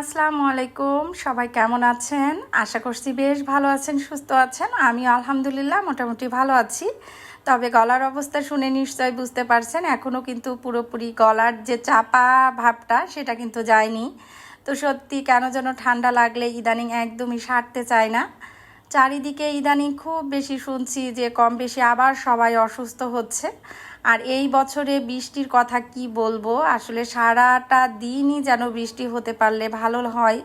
আসসালামু আলাইকুম। সবাই কেমন আছেন? আশা করছি বেশ ভালো আছেন, সুস্থ আছেন। আমি আলহামদুলিল্লাহ মোটামুটি ভালো আছি। তবে গলার অবস্থা শুনে নিশ্চয়ই বুঝতে পারছেন এখনও কিন্তু পুরোপুরি গলার যে চাপা ভাবটা সেটা কিন্তু যায়নি। তো সত্যি কেন যেন ঠান্ডা লাগলে ইদানিং একদমই সারতে চায় না। চারিদিকে ইদানিং খুব বেশি শুনছি যে কম বেশি আবার সবাই অসুস্থ হচ্ছে। আর এই বছরে বৃষ্টির কথা কি বলব? আসলে সারাটা দিনই যেন বৃষ্টি হতে পারলে ভালো হয়।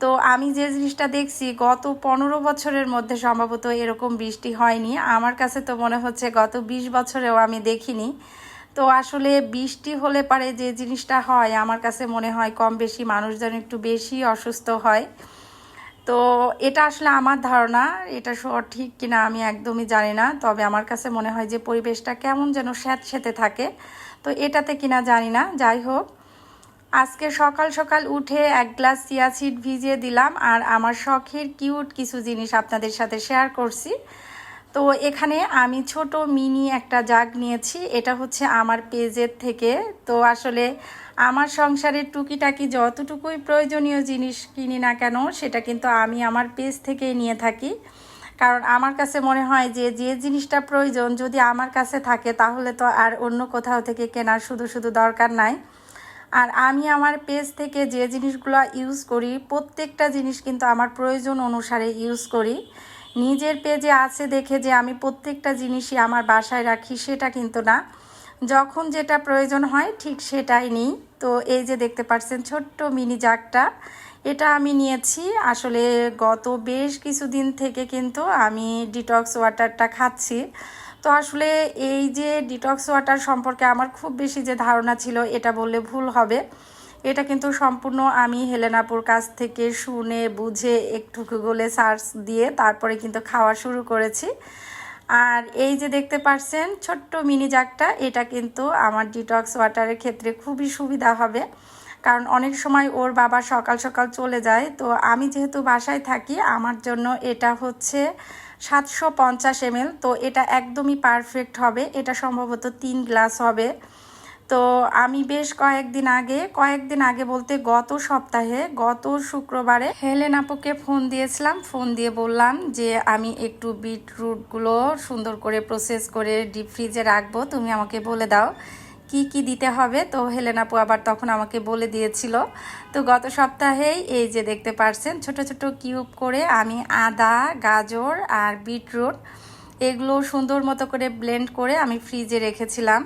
তো আমি যে জিনিসটা দেখছি, গত পনেরো বছরের মধ্যে সম্ভবত এরকম বৃষ্টি হয়নি। আমার কাছে তো মনে হচ্ছে গত বিশ বছরেও আমি দেখিনি। তো আসলে বৃষ্টি হলে পারে যে জিনিসটা হয়, আমার কাছে মনে হয় কম বেশি মানুষজন একটু বেশি অসুস্থ হয়। তো এটা আসলে আমার ধারণা, এটা সঠিক কিনা আমি একদমই জানি না, তবে আমার কাছে মনে হয় যে পরিবেশটা কেমন যেন স্যাঁতস্যাঁতে থাকে, তো এটাতে কিনা জানি না, যাই হোক। আজকে সকাল সকাল উঠে এক গ্লাস চিয়া সিড ভিজিয়ে দিলাম, আর আমার শখের কিউট কিছু জিনিস আপনাদের সাথে শেয়ার করছি। তো এখানে আমি ছোট মিনি একটা জাগ নিয়েছি, এটা হচ্ছে আমার পেজের থেকে, তো আসলে আমার সংসারের টুকিটাকি যতটুকুই প্রয়োজনীয় জিনিস কিনি না কেন, সেটা কিন্তু আমি আমার পেজ থেকেই নিয়ে থাকি। কারণ আমার কাছে মনে হয় যে যে জিনিসটা প্রয়োজন যদি আমার কাছে থাকে, তাহলে তো আর অন্য কোথাও থেকে কেনার শুধু শুধু দরকার নাই। আর আমি আমার পেজ থেকে যে জিনিসগুলো ইউজ করি, প্রত্যেকটা জিনিস কিন্তু আমার প্রয়োজন অনুসারে ইউজ করি। নিজের পেজে আছে দেখে যে, আমি প্রত্যেকটা জিনিসই আমার বাসায় রাখি, সেটা কিন্তু না। যখন যেটা প্রয়োজন হয়, ঠিক সেটাই নিই। তো এই যে দেখতে পাচ্ছেন ছোট্ট মিনি জাগটা, এটা আমি নিয়েছি। আসলে গত বেশ কিছুদিন থেকে কিন্তু আমি ডিটক্স ওয়াটারটা খাচ্ছি। তো আসলে এই যে ডিটক্স ওয়াটার সম্পর্কে আমার খুব বেশি যে ধারণা ছিল, এটা বললে ভুল হবে। এটা কিন্তু সম্পূর্ণ আমি হেলেনাপুর কাছ থেকে শুনে, বুঝে একটু গুগলে সার্চ দিয়ে তারপরে কিন্তু খাওয়া শুরু করেছি। আর এই যে দেখতে পারছেন, ছোট্ট মিনি জাগটা এটা কিন্তু আমার ডিটক্স ওয়াটারের ক্ষেত্রে খুবই সুবিধা হবে। কারণ অনেক সময় ওর বাবা সকাল সকাল চলে যায়, তো আমি যেহেতু বাসায় থাকি, আমার জন্য এটা হচ্ছে সাতশো পঞ্চাশ এমএল, তো এটা একদমই পারফেক্ট হবে। এটা সম্ভবত তিন গ্লাস হবে। তো আমি বেশ কয়েকদিন আগে কয়েকদিন আগে বলতে গত সপ্তাহে, গত শুক্রবারে হেলেন আপুকে ফোন দিয়েছিলাম। ফোন দিয়ে বললাম যে, আমি একটু বিটরুটগুলো সুন্দর করে প্রসেস করে ডিপ ফ্রিজে রাখব। তুমি আমাকে বলে দাও কি কি দিতে হবে? তো হেলেন আপু আবার তখন আমাকে বলে দিয়েছিল। তো গত সপ্তাহেই এই যে দেখতে পারছেন, ছোট ছোট কিউব করে আমি আদা, গাজর আর বিটরুট এগুলো সুন্দর মতো করে ব্লেন্ড করে আমি ফ্রিজে রেখেছিলাম।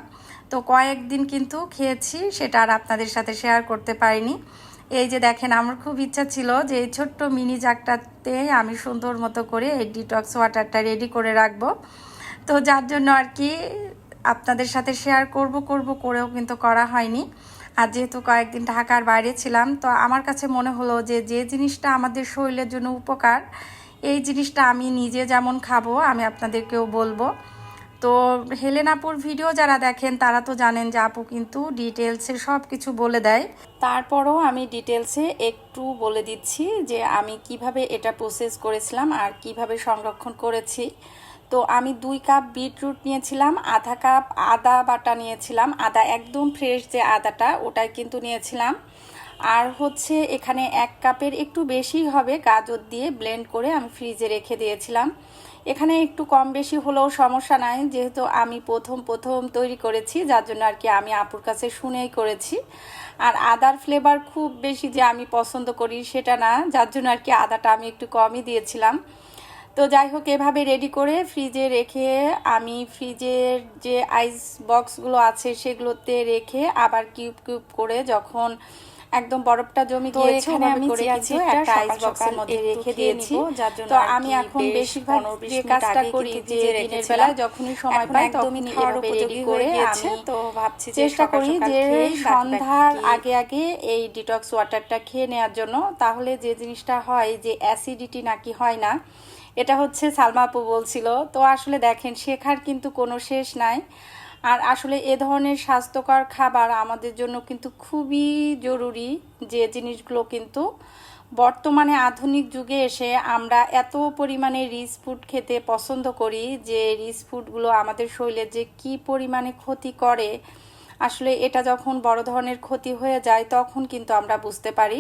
তো কয়েকদিন কিন্তু খেয়েছি, সেটা আর আপনাদের সাথে শেয়ার করতে পারিনি। এই যে দেখেন, আমার খুব ইচ্ছা ছিল যে এই ছোট্ট মিনি জাগটাতে আমি সুন্দর মতো করে এই ডিটক্স ওয়াটারটা রেডি করে রাখব। তো যার জন্য আর কি আপনাদের সাথে শেয়ার করব করব করেও কিন্তু করা হয়নি। আর যেহেতু কয়েকদিন ঢাকার বাইরে ছিলাম, তো আমার কাছে মনে হলো যে যে জিনিসটা আমাদের শরীরের জন্য উপকার, এই জিনিসটা আমি নিজে যেমন খাব, আমি আপনাদেরকেও বলব। তো হেলেন আপুর ভিডিও যারা দেখেন, তারা তো জানেন যে আপু কিন্তু ডিটেলসে সব কিছু বলে দেয়। তারপরও আমি ডিটেলসে একটু বলে দিচ্ছি যে আমি কীভাবে এটা প্রসেস করেছিলাম আর কীভাবে সংরক্ষণ করেছি। তো আমি দুই কাপ বিটরুট নিয়েছিলাম, আধা কাপ আদা বাটা নিয়েছিলাম। আদা একদম ফ্রেশ যে আদাটা, ওটাই কিন্তু নিয়েছিলাম। আর হচ্ছে এখানে এক কাপের একটু বেশি হবে, গাজর দিয়ে ব্লেন্ড করে আমি ফ্রিজে রেখে দিয়েছিলাম। এখানে একটু কম বেশি হলেও সমস্যা নাই, যেহেতু আমি প্রথম প্রথম তৈরি করেছি, যার জন্য আর কি আমি আপুর কাছে শুনেই করেছি। আর আদার ফ্লেভার খুব বেশি যে আমি পছন্দ করি সেটা না, যার জন্য আর কি আদাটা আমি একটু কমই দিয়েছিলাম। তো যাই হোক, এভাবে রেডি করে ফ্রিজে রেখে আমি ফ্রিজের যে আইস বক্সগুলো আছে সেগুলোতে রেখে আবার কিউব কিউব করে যখন একদম বরফটা জমি গিয়েছে আমি করে কিছু একটা আইস বক্সের মধ্যে রেখে দিয়েছি। তো আমি এখন বেশিরভাগ যে কাজটা করি যে দিনের বেলা যখনই সময় পাই তখনই খাওয়ার উপযোগী করে আমি তো ভাবছি চেষ্টা করি যে সন্ধ্যার আগে আগে এই ডিটক্স ওয়াটারটা খেয়ে নেওয়ার জন্য। তাহলে যে জিনিসটা হয় যে অ্যাসিডিটি নাকি হয় না এটা হচ্ছে সালমা আপু বলছিল। তো আসলে দেখেন শেখার কিন্তু কোনো শেষ নাই। আর আসলে এ ধরনের স্বাস্থ্যকর খাবার আমাদের জন্য কিন্তু খুবই জরুরি যে জিনিসগুলো কিন্তু বর্তমানে আধুনিক যুগে এসে আমরা এত পরিমাণে রিচ ফুড খেতে পছন্দ করি যে রিচ ফুডগুলো আমাদের শরীরে যে কি পরিমাণে ক্ষতি করে, আসলে এটা যখন বড় ধরনের ক্ষতি হয়ে যায় তখন কিন্তু আমরা বুঝতে পারি।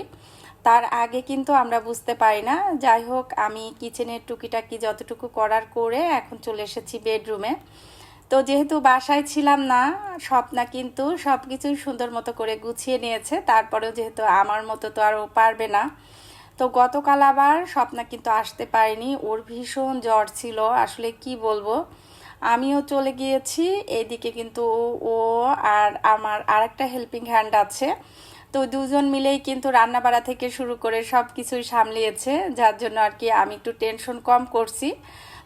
তার আগে কিন্তু আমরা বুঝতে পারি না। যাই হোক, আমি কিচেনের টুকিটাকি যতটুকু করার করে এখন চলে এসেছি বেডরুমে তো যেহেতু বাসায় ছিলাম না, স্বপ্না কিন্তু সব কিছুই সুন্দর মতো করে গুছিয়ে নিয়েছে। তারপরেও যেহেতু আমার মতো তো আর ও পারবে না, তো গতকাল আবার স্বপ্না কিন্তু আসতে পারেনি। ওর ভীষণ জ্বর ছিল, আসলে কি বলব? আমিও চলে গিয়েছি এইদিকে কিন্তু ও আর আমার আরেকটা হেল্পিং হ্যান্ড আছে। তো দুজন মিলেই কিন্তু রান্না বাড়া থেকে শুরু করে সব কিছুই সামলিয়েছে, যার জন্য আর কি আমি একটু টেনশন কম করছি।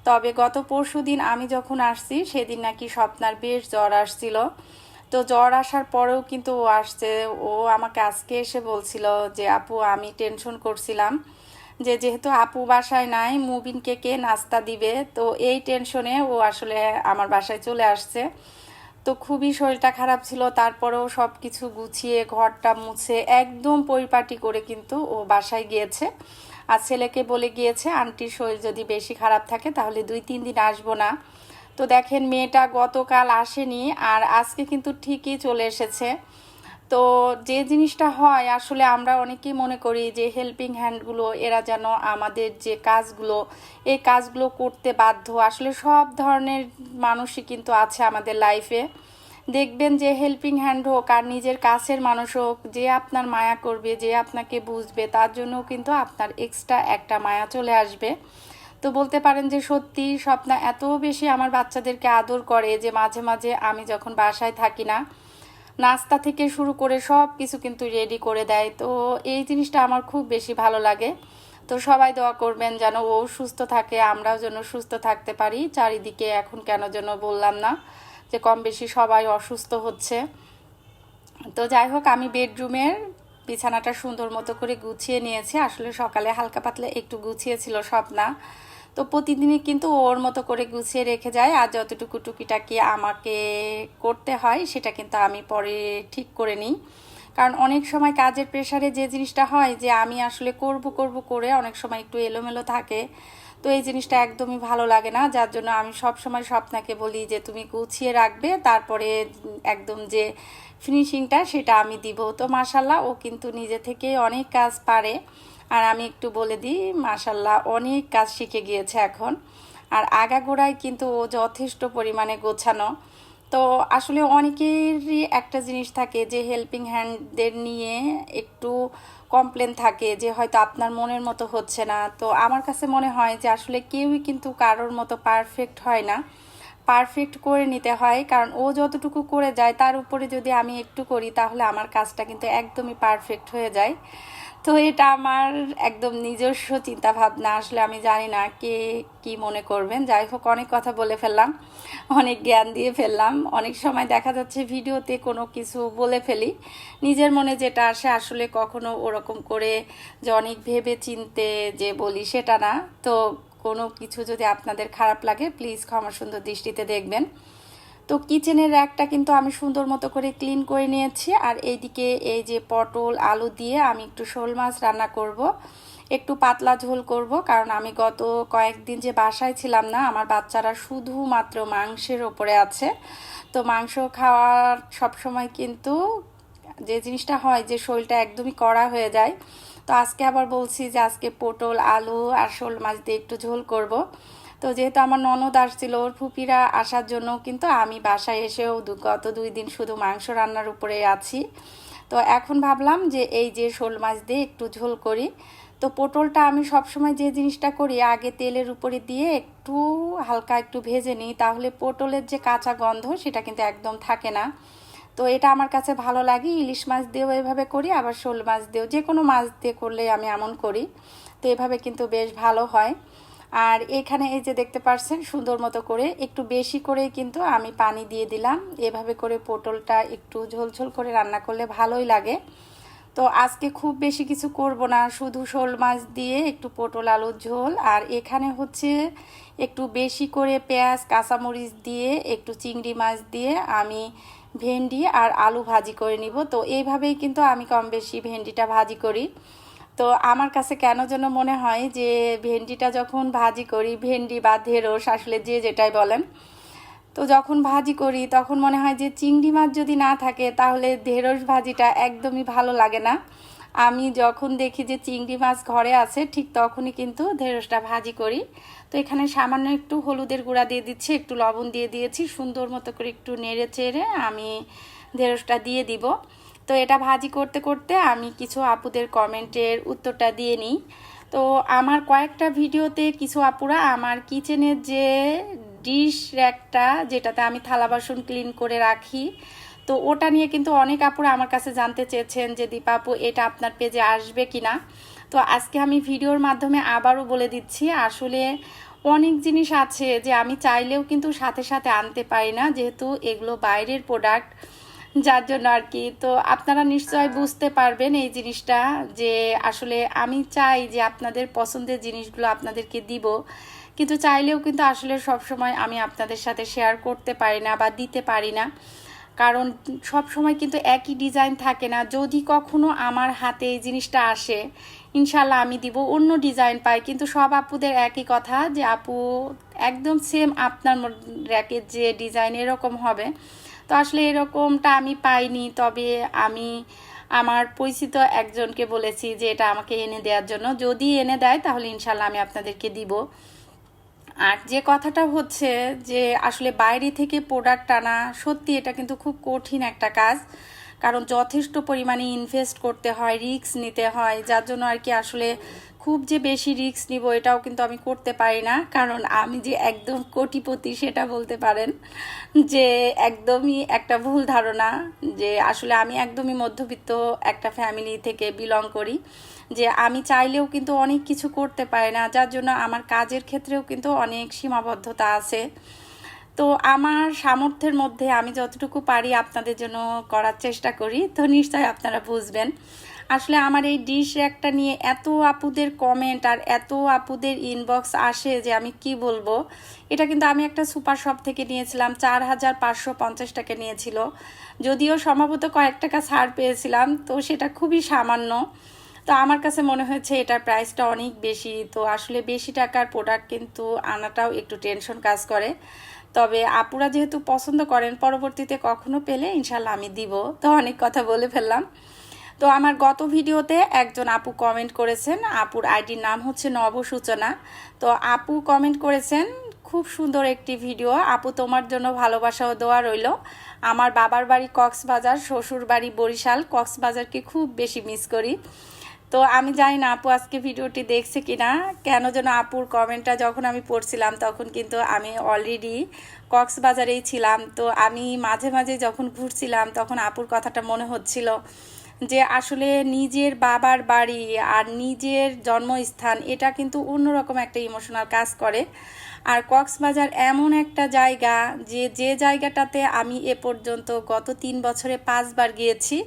তবে গত পরশু দিন আমি যখন আসছি, সেদিন নাকি স্বপ্নার বেশ জ্বর আসছিল। তো জ্বর আসার পরেও কিন্তু ও আসছে। ও আমাকে আজকে এসে বলছিল যে, আপু, আমি টেনশন করছিলাম যে, যেহেতু আপু বাসায় নাই, মুবিনকে কে নাস্তা দিবে? তো এই টেনশনে ও আসলে আমার বাসায় চলে আসছে। তো খুবই শরীরটা খারাপ ছিল। তারপরেও সব কিছু গুছিয়ে, ঘরটা মুছে, একদম পরিপাটি করে কিন্তু ও বাসায় গিয়েছে। আর ছেলেকে বলে গিয়েছে, আন্টির শরীর যদি বেশি খারাপ থাকে তাহলে দুই, তিন দিন আসব না। তো দেখেন মেয়েটা গতকাল আসেনি আর আজকে কিন্তু ঠিকই চলে এসেছে। তো যে জিনিসটা হয়, আসলে আমরা অনেকেই মনে করি যে হেল্পিং হ্যান্ডগুলো এরা যেন আমাদের যে কাজগুলো, এই কাজগুলো করতে বাধ্য। আসলে সব ধরনের মানুষই কিন্তু আছে আমাদের লাইফে দেখবেন যে হেল্পিং হ্যান্ড হোক আর নিজের কাছের মানুষ হোক, যে আপনার মায়া করবে, যে আপনাকে বুঝবে, তার জন্য কিন্তু আপনার এক্সট্রা একটা মায়া চলে আসবে। তো বলতে পারেন যে সত্যি স্বপ্না এত বেশি আমার বাচ্চাদেরকে আদর করে যে মাঝে মাঝে আমি যখন বাসায় থাকি না, নাস্তা থেকে শুরু করে সব কিছু কিন্তু রেডি করে দেয়। তো এই জিনিসটা আমার খুব বেশি ভালো লাগে। তো সবাই দোয়া করবেন যেন ও সুস্থ থাকে, আমরাও যেন সুস্থ থাকতে পারি। চারিদিকে এখন কেন যেন বললাম না। যে কম বেশি সবাই অসুস্থ হচ্ছে। তো যাই হোক, আমি বেডরুমের বিছানাটা সুন্দর মতো করে গুছিয়ে নিয়েছি। আসলে সকালে হালকা পাতলা একটু গুছিয়েছিল স্বপ্না। তো প্রতিদিনই কিন্তু ওর মতো করে গুছিয়ে রেখে যায় আর যতটুকু টুকিটাকি আমাকে করতে হয়, সেটা কিন্তু আমি পরে ঠিক করে নিই। কারণ অনেক সময় কাজের প্রেশারে যে জিনিসটা হয় যে আমি আসলে করব করব করে অনেক সময় একটু এলোমেলো থাকে। তো এই জিনিসটা একদমই ভালো লাগে না। যার জন্য আমি সব সময় স্বপ্নাকে বলি যে, তুমি গুছিয়ে রাখবে, তারপরে একদম যে ফিনিশিংটা সেটা আমি দিব। তো মাসাল্লাহ ও কিন্তু নিজে থেকে অনেক কাজ পারে। আর আমি একটু বলে দিই মাসাল্লাহ অনেক কাজ শিখে গিয়েছে এখন। আর আগাগোড়ায় কিন্তু ও যথেষ্ট পরিমাণে গোছানো। তো আসলে অনেকেরই একটা জিনিস থাকে যে হেল্পিং হ্যান্ডদের নিয়ে একটু কমপ্লেন থাকে যে হয়তো আপনার মনের মতো হচ্ছে না। তো আমার কাছে মনে হয় যে আসলে কেউই কিন্তু কারোর মতো পারফেক্ট হয় না। পারফেক্ট করে নিতে হয়, কারণ ও যতটুকু করে যায়, তার উপরে যদি আমি একটু করি, তাহলে আমার কাজটা কিন্তু একদমই পারফেক্ট হয়ে যায়। তো এটা আমার একদম নিজস্ব চিন্তা ভাবনা আসলে আমি জানি না কে কি মনে করবেন। যাই হোক অনেক কথা বলে ফেললাম, অনেক জ্ঞান দিয়ে ফেললাম। অনেক সময় দেখা যাচ্ছে ভিডিওতে কোনো কিছু বলে ফেলি, নিজের মনে যেটা আসে আসলে কখনো ওরকম করে যে অনেক ভেবে চিনতে যে বলি সেটা না। তো কোনো কিছু যদি আপনাদের খারাপ লাগে প্লিজ ক্ষমা সুন্দর দৃষ্টিতে দেখবেন। তো কিচেনের র্যাকটা কিন্তু আমি সুন্দর মতো করে ক্লিন করে নিয়েছি। আর এইদিকে এই যে পটল, আলু দিয়ে আমি একটু শোল মাছ রান্না করব। একটু পাতলা ঝোল করব কারণ আমি গত কয়েকদিন যে বাসায় ছিলাম না, আমার বাচ্চারা শুধুমাত্র মাংসের ওপরে আছে। তো মাংস খাওয়ার সবসময় কিন্তু যে জিনিসটা হয় যে শরীরটা একদমই কড়া হয়ে যায়। তো আজকে আবার বলছি যে আজকে পটল, আলু আর শোল মাছ দিয়ে একটু ঝোল করব। তো যেহেতু আমার ননদ আসছিল, ওর ফুপিরা আসার জন্য কিন্তু আমি বাসায় এসেও গত দুই দিন শুধু মাংস রান্নার উপরে আছি। তো এখন ভাবলাম যে এই যে শোল মাছ দিয়ে একটু ঝোল করি। তো পটলটা আমি সবসময় যে জিনিসটা করি, আগে তেলের উপরে দিয়ে একটু হালকা একটু ভেজে নিই, তাহলে পটলের যে কাঁচা গন্ধ সেটা কিন্তু একদম থাকে না। তো এটা আমার কাছে ভালো লাগে, ইলিশ মাছ দিয়েও এভাবে করি, আবার শোল মাছ দিয়েও যে কোনো মাছ দিয়ে করলে আমি এমন করি। তো এভাবে কিন্তু বেশ ভালো হয়। আর এখানে এই যে দেখতে পাচ্ছেন সুন্দর মতো করে একটু বেশি করে কিন্তু আমি পানি দিয়ে দিলাম। এভাবে করে পটলটা একটু ঝোলঝোল করে রান্না করলে ভালোই লাগে। তো আজকে খুব বেশি কিছু করব না, শুধু শোল মাছ দিয়ে একটু পটল আলুর ঝোল। আর এখানে হচ্ছে একটু বেশি করে পেঁয়াজ, কাঁচামরিচ দিয়ে একটু চিংড়ি মাছ দিয়ে আমি ভেন্ডি আর আলু ভাজি করে নিব। তো এইভাবেই কিন্তু আমি কম বেশি ভেন্ডিটা ভাজি করি। তো আমার কাছে কেন যেন মনে হয় যে ভেন্ডিটা যখন ভাজি করি, ভেন্ডি বা ঢেঁড়স আসলে যে যেটাই বলেন, তো যখন ভাজি করি তখন মনে হয় যে চিংড়ি মাছ যদি না থাকে তাহলে ঢেঁড়স ভাজিটা একদমই ভালো লাগে না। আমি যখন দেখি যে চিংড়ি মাছ ঘরে আছে ঠিক তখনই কিন্তু ঢেঁড়সটা ভাজি করি। তো এখানে সামান্য একটু হলুদের গুঁড়া দিয়ে দিচ্ছি, একটু লবণ দিয়ে দিয়েছি, সুন্দর মতো করে একটু নেড়ে চেড়ে আমি ঢেঁড়সটা দিয়ে দিব। তো এটা ভাজি করতে করতে আমি কিছু আপুদের কমেন্টের উত্তরটা দিয়ে নিই। তো আমার কয়েকটা ভিডিওতে কিছু আপুরা আমার কিচেনের যে ডিশ র্যাকটা যেটাতে আমি থালা বাসন ক্লিন করে রাখি, তো ওটা নিয়ে কিন্তু অনেক আপুরা আমার কাছে জানতে চেয়েছেন যে, দীপা আপু, এটা আপনার পেজে আসবে কি না তো আজকে আমি ভিডিওর মাধ্যমে আবারও বলে দিচ্ছি, আসলে অনেক জিনিস আছে যে আমি চাইলেও কিন্তু সাথে সাথে আনতে পারি না, যেহেতু এগুলো বাইরের প্রোডাক্ট যার জন্য আর কি। তো আপনারা নিশ্চয় বুঝতে পারবেন এই জিনিসটা যে আসলে আমি চাই যে আপনাদের পছন্দের জিনিসগুলো আপনাদেরকে দিব, কিন্তু চাইলেও কিন্তু আসলে সব সময় আমি আপনাদের সাথে শেয়ার করতে পারি না বা দিতে পারি না। কারণ সব সময় কিন্তু একই ডিজাইন থাকে না। যদি কখনো আমার হাতে এই জিনিসটা আসে ইনশাল্লাহ আমি দিব, অন্য ডিজাইন পাই। কিন্তু সব আপুদের একই কথা যে আপু একদম সেম আপনার র্যাকের যে ডিজাইন এরকম হবে। তো আসলে এরকমটা আমি পাইনি। তবে আমি আমার পরিচিত একজনকে বলেছি যে এটা আমাকে এনে দেওয়ার জন্য। যদি এনে দেয় তাহলে ইনশাল্লাহ আমি আপনাদেরকে দিব। আর যে কথাটা হচ্ছে যে আসলে বাইরে থেকে প্রোডাক্ট আনা সত্যি এটা কিন্তু খুব কঠিন একটা কাজ। কারণ যথেষ্ট পরিমাণে ইনভেস্ট করতে হয় রিস্ক নিতে হয়। যার জন্য আর কি আসলে খুব যে বেশি রিস্ক নিব এটাও কিন্তু আমি করতে পারি না। কারণ আমি যে একদম কোটিপতি সেটা বলতে পারেন যে একদমই একটা ভুল ধারণা যে আসলে আমি একদমই মধ্যবিত্ত একটা ফ্যামিলি থেকে বিলং করি। যে আমি চাইলেও কিন্তু অনেক কিছু করতে পারি না, যার জন্য আমার কাজের ক্ষেত্রেও কিন্তু অনেক সীমাবদ্ধতা আছে। তো আমার সামর্থ্যের মধ্যে আমি যতটুকু পারি আপনাদের জন্য করার চেষ্টা করি। তো নিশ্চয়ই আপনারা বুঝবেন। আসলে আমার এই ডিশ একটা নিয়ে এত আপুদের কমেন্ট আর এত আপুদের ইনবক্স আসে যে আমি কি বলব? এটা কিন্তু আমি একটা সুপার শপ থেকে নিয়েছিলাম, চার হাজার পাঁচশো পঞ্চাশ টাকা নিয়েছিল। যদিও সম্ভবত কয়েক টাকা ছাড় পেয়েছিলাম, তো সেটা খুবই সামান্য। তো আমার কাছে মনে হয়েছে এটার প্রাইসটা অনেক বেশি, তো আসলে বেশি টাকার প্রোডাক্ট কিন্তু আনাটাও একটু টেনশন কাজ করে। তবে আপুরা যেহেতু পছন্দ করেন, পরবর্তীতে কখনো পেলে ইনশাল্লাহ আমি দিব। তো অনেক কথা বলে ফেললাম। তো আমার গত ভিডিওতে একজন আপু কমেন্ট করেছেন। আপুর আইডির নাম হচ্ছে নব সূচনা তো আপু কমেন্ট করেছেন, খুব সুন্দর একটি ভিডিও। আপু, তোমার জন্য ভালোবাসা ও দোয়া রইল। আমার বাবার বাড়ি কক্সবাজার, শ্বশুর বাড়ি বরিশাল। কক্সবাজারকে খুব বেশি মিস করি। তো আমি জানি না আপু আজকে ভিডিওটি দেখছে কিনা। কেন যেন আপুর কমেন্টটা যখন আমি পড়ছিলাম, তখন কিন্তু আমি অলরেডি কক্সবাজারেই ছিলাম। তো আমি মাঝে মাঝে যখন ঘুরছিলাম, তখন আপুর কথাটা মনে হচ্ছিল। যে আসলে নিজের বাবার বাড়ি আর নিজের জন্মস্থান, এটা কিন্তু অন্যরকম একটা ইমোশনাল কাজ করে। আর কক্সবাজার এমন একটা জায়গা যে যে জায়গাটাতে আমি এ পর্যন্ত গত তিন বছরে পাঁচবার গিয়েছি।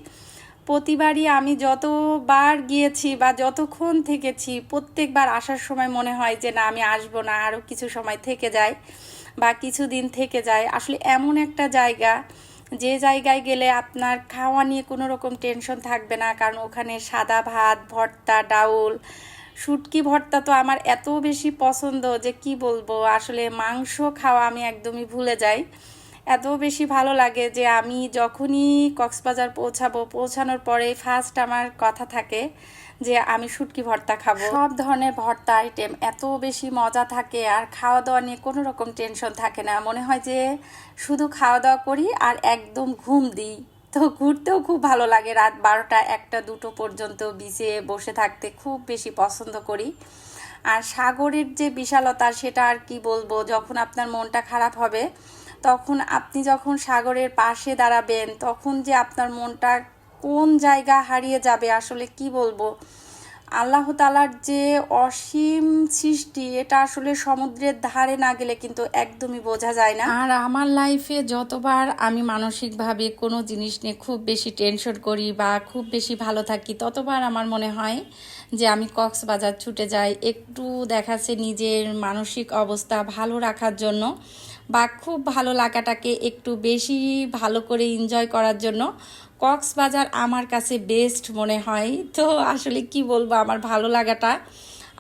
প্রতিবারই আমি যতবার গিয়েছি বা যতক্ষণ থেকেছি, প্রত্যেকবার আসার সময় মনে হয় যে, না, আমি আসব না, আরও কিছু সময় থেকে যায় বা কিছু দিন থেকে যায়। আসলে এমন একটা জায়গা যে জায়গায় গেলে আপনার খাওয়া নিয়ে কোনো রকম টেনশন থাকবে না, কারণ ওখানে সাদা ভাত, ভর্তা, ডাউল, শুটকি ভর্তা তো আমার এত বেশি পছন্দ যে কি বলব, আসলে মাংস খাওয়া আমি একদমই ভুলে যাই। এত বেশি ভালো লাগে যে আমি যখনই কক্সবাজার পৌঁছাবো, পৌঁছানোর পরে ফার্স্ট আমার কথা থাকে যে আমি শুটকি ভর্তা খাব। সব ধরনের ভর্তা আইটেম এত বেশি মজা থাকে আর খাওয়া দাওয়া নিয়ে কোনো রকম টেনশন থাকে না। মনে হয় যে শুধু খাওয়া দাওয়া করি আর একদম ঘুম দিই। তো ঘুরতেও খুব ভালো লাগে রাত বারোটা একটা দুটো পর্যন্ত বিচে বসে থাকতে খুব বেশি পছন্দ করি। আর সাগরের যে বিশালতা সেটা আর কি বলব, যখন আপনার মনটা খারাপ হবে, তখন আপনি যখন সাগরের পাশে দাঁড়াবেন, তখন যে আপনার মনটা কোন জায়গা হারিয়ে যাবে, আসলে কি বলব? আল্লাহ তালার যে অসীম সৃষ্টি, এটা আসলে সমুদ্রের ধারে না গেলে কিন্তু একদমই বোঝা যায় না। আর আমার লাইফে যতবার আমি মানসিকভাবে কোনো জিনিস নিয়ে খুব বেশি টেনশন করি বা খুব বেশি ভালো থাকি, ততবার আমার মনে হয় যে আমি কক্সবাজার ছুটে যাই, একটু দেখাচ্ছে নিজের মানসিক অবস্থা ভালো রাখার জন্য বা খুব ভালো লাগাটাকে একটু বেশি ভালো করে এনজয় করার জন্য কক্সবাজার আমার কাছে বেস্ট মনে হয়। তো আসলে কি বলব, আমার ভালো লাগাটা।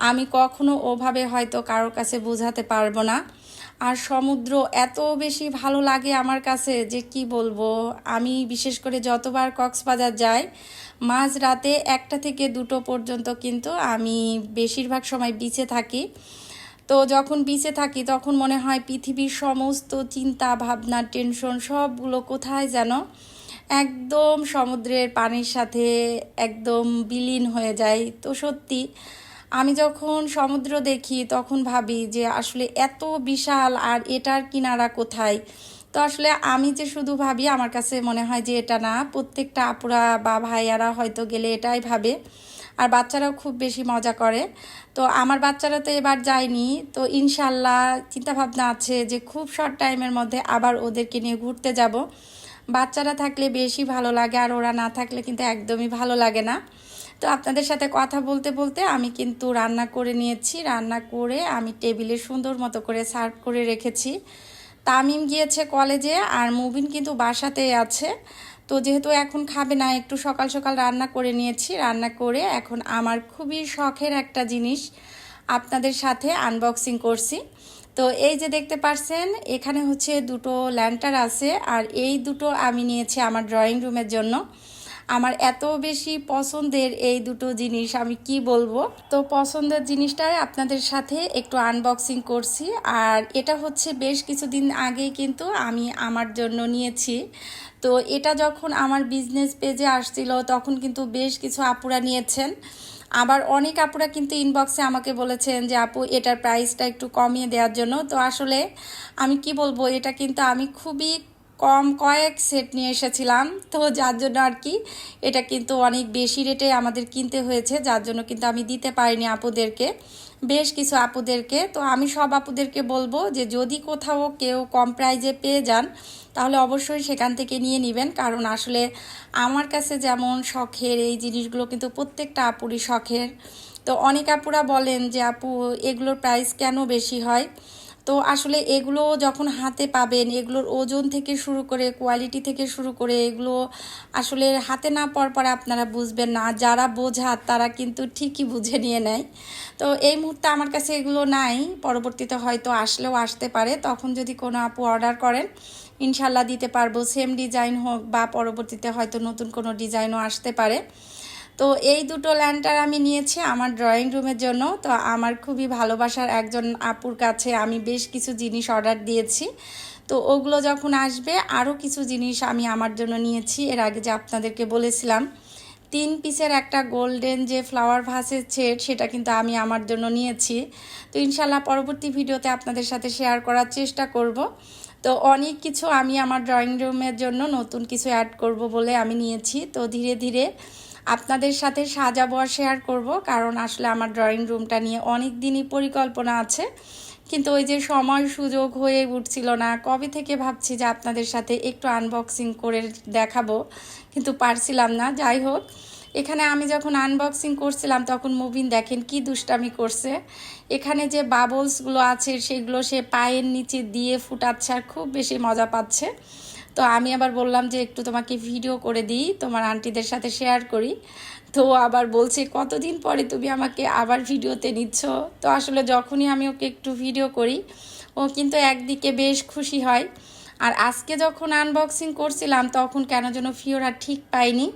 আমি কখনো ওভাবে হয়তো কারোর কাছে বোঝাতে পারব না। আর সমুদ্র এত বেশি ভালো লাগে আমার কাছে যে কি বলব, আমি বিশেষ করে যতবার কক্সবাজার যাই মাঝ রাতে একটা থেকে দুটো পর্যন্ত কিন্তু আমি বেশিরভাগ সময় বিচে থাকি। তো যখন বিচে থাকি, তখন মনে হয় পৃথিবীর সমস্ত চিন্তা, ভাবনা টেনশন সবগুলো কোথায় যেন একদম সমুদ্রের পানির সাথে একদম বিলীন হয়ে যায়। তো সত্যি, আমি যখন সমুদ্র দেখি তখন ভাবি যে আসলে এত বিশাল আর এটার কিনারা কোথায়? তো আসলে আমি যে শুধু ভাবি, আমার কাছে মনে হয় যে এটা না, প্রত্যেকটা আপুরা বা ভাইয়ারা হয়তো গেলে এটাই ভাবে। আর বাচ্চারাও খুব বেশি মজা করে। তো আমার বাচ্চারা তো এবার যায়নি। তো ইনশাল্লাহ চিন্তাভাবনা আছে যে খুব শর্ট টাইমের মধ্যে আবার ওদেরকে নিয়ে ঘুরতে যাব। বাচ্চারা থাকলে বেশি ভালো লাগে আর ওরা না থাকলে কিন্তু একদমই ভালো লাগে না। তো আপনাদের সাথে কথা বলতে বলতে আমি কিন্তু রান্না করে নিয়েছি। রান্না করে আমি টেবিলে সুন্দর মতো করে সার্ভ করে রেখেছি। তামিম গিয়েছে কলেজে আর মুবিন কিন্তু বাসাতেই আছে। তো যেহেতু এখন খাবে না, একটু সকাল সকাল রান্না করে নিয়েছি। রান্না করে এখন আমার খুবই শখের একটা জিনিস আপনাদের সাথে আনবক্সিং করছি। তো এই যে দেখতে পারছেন, এখানে হচ্ছে দুটো ল্যান্টার আছে আর এই দুটো আমি নিয়েছি আমার ড্রয়িং রুমের জন্য। আমার এত বেশি পছন্দের এই দুটো জিনিস, আমি কি বলব? তো পছন্দের জিনিসটাই আপনাদের সাথে একটু আনবক্সিং করছি আর এটা হচ্ছে বেশ কিছুদিন আগেই কিন্তু আমি আমার জন্য নিয়েছি। তো এটা যখন আমার বিজনেস পেজে আসছিল, তখন কিন্তু বেশ কিছু আপুরা নিয়েছেন। আবার অনেক আপুরা কিন্তু ইনবক্সে আমাকে বলেছেন যে, আপু, এটার প্রাইসটা একটু কমিয়ে দেওয়ার জন্য। তো আসলে আমি কি বলব, এটা কিন্তু আমি খুবই কম কয়েক সেট নিয়ে এসেছিলাম। তো যার জন্য আর কি, এটা কিন্তু অনেক বেশি রেটে আমাদের কিনতে হয়েছে। যার জন্য কিন্তু আমি দিতে পারিনি আপুদেরকে। বেশ কিছু আপুদেরকে, তো আমি সব আপুদেরকে বলব যে যদি কোথাও কেউ কম প্রাইজে পেয়ে যান, তাহলে অবশ্যই সেখান থেকে নিয়ে নেবেন। কারণ আসলে আমার কাছে যেমন শখের এই জিনিসগুলো কিন্তু প্রত্যেকটা আপুরই শখের। তো অনেক আপুরা বলেন যে, আপু, এগুলোর প্রাইস কেন বেশি হয়? তো আসলে এগুলো যখন হাতে পাবেন, এগুলোর ওজন থেকে শুরু করে কোয়ালিটি থেকে শুরু করে এগুলো আসলে হাতে না পর পরে আপনারা বুঝবেন না। যারা বোঝা, তারা কিন্তু ঠিকই বুঝে নিয়ে নেয়। তো এই মুহূর্তে আমার কাছে এগুলো নাই, পরবর্তীতে হয়তো আসলেও আসতে পারে। তখন যদি কোনো আপু অর্ডার করেন ইনশাল্লাহ দিতে পারব। সেম ডিজাইন হোক বা পরবর্তীতে হয়তো নতুন কোনো ডিজাইনও আসতে পারে। তো এই দুটো ল্যান্টার আমি নিয়েছি আমার ড্রয়িং রুমের জন্য। তো আমার খুবই ভালোবাসার একজন আপুর কাছে আমি বেশ কিছু জিনিস অর্ডার দিয়েছি। তো ওগুলো যখন আসবে আরও কিছু জিনিস আমি আমার জন্য নিয়েছি। এর আগে যে আপনাদেরকে বলেছিলাম, তিন পিসের একটা গোল্ডেন যে ফ্লাওয়ার ভাসের সেট সেটা কিন্তু আমি আমার জন্য নিয়েছি। তো ইনশাল্লাহ পরবর্তী ভিডিওতে আপনাদের সাথে শেয়ার করার চেষ্টা করব। তো অনেক কিছু আমি আমার ড্রয়িং রুমের জন্য নতুন কিছু অ্যাড করব বলে আমি নিয়েছি। তো ধীরে ধীরে আপনাদের সাথে সাজাবো আর শেয়ার করব, কারণ আসলে আমার ড্রয়িং রুমটা নিয়ে অনেক দিনই পরিকল্পনা আছে। কিন্তু ওই যে সময় সুযোগ হয়ে উঠছিল না, কবে থেকে ভাবছি যে আপনাদের সাথে একটু আনবক্সিং করে দেখাবো, কিন্তু পারছিলাম না। যাই হোক, এখানে আমি যখন আনবক্সিং করছিলাম, তখন মুবিন দেখেন কি দুষ্টামি করছে। এখানে যে বাবলসগুলো আছে, সেগুলো সে পায়ের নিচে দিয়ে ফুটাচ্ছে আর খুব বেশি মজা পাচ্ছে। তো আমি আবার বললাম যে একটু তোমাকে ভিডিও করে দিই, তোমার আন্টিদের সাথে শেয়ার করি। তো আবার বলছে, কতদিন পরে তুমি আমাকে আবার ভিডিওতে নিচ্ছ? তো আসলে যখনই আমি ওকে একটু ভিডিও করি, ও কিন্তু একদিকে বেশ খুশি হয়। আর আজকে যখন আনবক্সিং করছিলাম, তখন কেন যেন ফিওরা ঠিক পাইনি।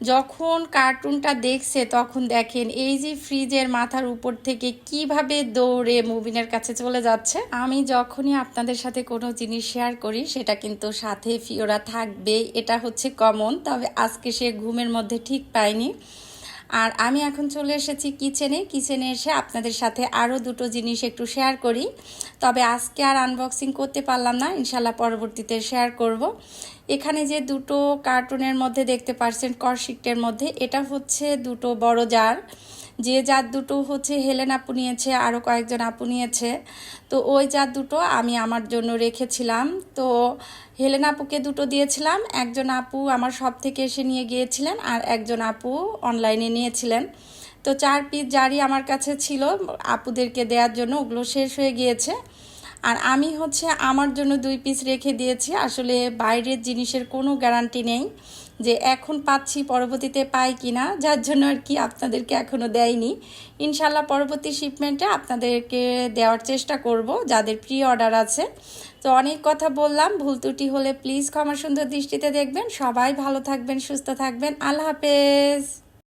যখন কার্টুনটা দেখছে, তখন দেখেন এই যে ফ্রিজের মাথার উপর থেকে কীভাবে দৌড়ে মুবিনের কাছে চলে যাচ্ছে। আমি যখনই আপনাদের সাথে কোনো জিনিস শেয়ার করি, সেটা কিন্তু সাথে ফিওরা থাকবে এটা হচ্ছে কমন তবে আজকে সে ঘুমের মধ্যে ঠিক পায়নি আর আমি এখন চলে এসেছি কিচেনে কিচেনে এসে আপনাদের সাথে আরও দুটো জিনিস একটু শেয়ার করি। তবে আজকে আর আনবক্সিং করতে পারলাম না। ইনশাল্লাহ পরবর্তীতে শেয়ার করব। এখানে যে দুটো কার্টুনের মধ্যে দেখতে পারছেন করশিক্টের মধ্যে, এটা হচ্ছে দুটো বড় জার। যে জাত দুটো হচ্ছে হেলেন আপু নিয়েছে আরও কয়েকজন আপু নিয়েছে। তো ওই জাত দুটো আমি আমার জন্য রেখেছিলাম। তো হেলেন আপুকে দুটো দিয়েছিলাম। একজন আপু আমার সব থেকে এসে নিয়ে গিয়েছিলেন আর একজন আপু অনলাইনে নিয়েছিলেন। তো চার পিস জারি আমার কাছে ছিল, আপুদেরকে দেওয়ার জন্য, ওগুলো শেষ হয়ে গিয়েছে। আর আমি হচ্ছে আমার জন্য দুই পিস রেখে দিয়েছি। আসলে বাইরের জিনিসের কোনো গ্যারান্টি নেই যে এখন পাচ্ছি, পরবর্তীতে পাই কি না যার জন্য আর কি আপনাদেরকে এখনও দেয়নি। ইনশাল্লাহ পরবর্তী শিপমেন্টে আপনাদেরকে দেওয়ার চেষ্টা করব, যাদের প্রি অর্ডার আছে। তো অনেক কথা বললাম, ভুল ত্রুটি হলে প্লিজ ক্ষমা সুন্দর দৃষ্টিতে দেখবেন। সবাই ভালো থাকবেন, সুস্থ থাকবেন। আল্লাহ হাফেজ।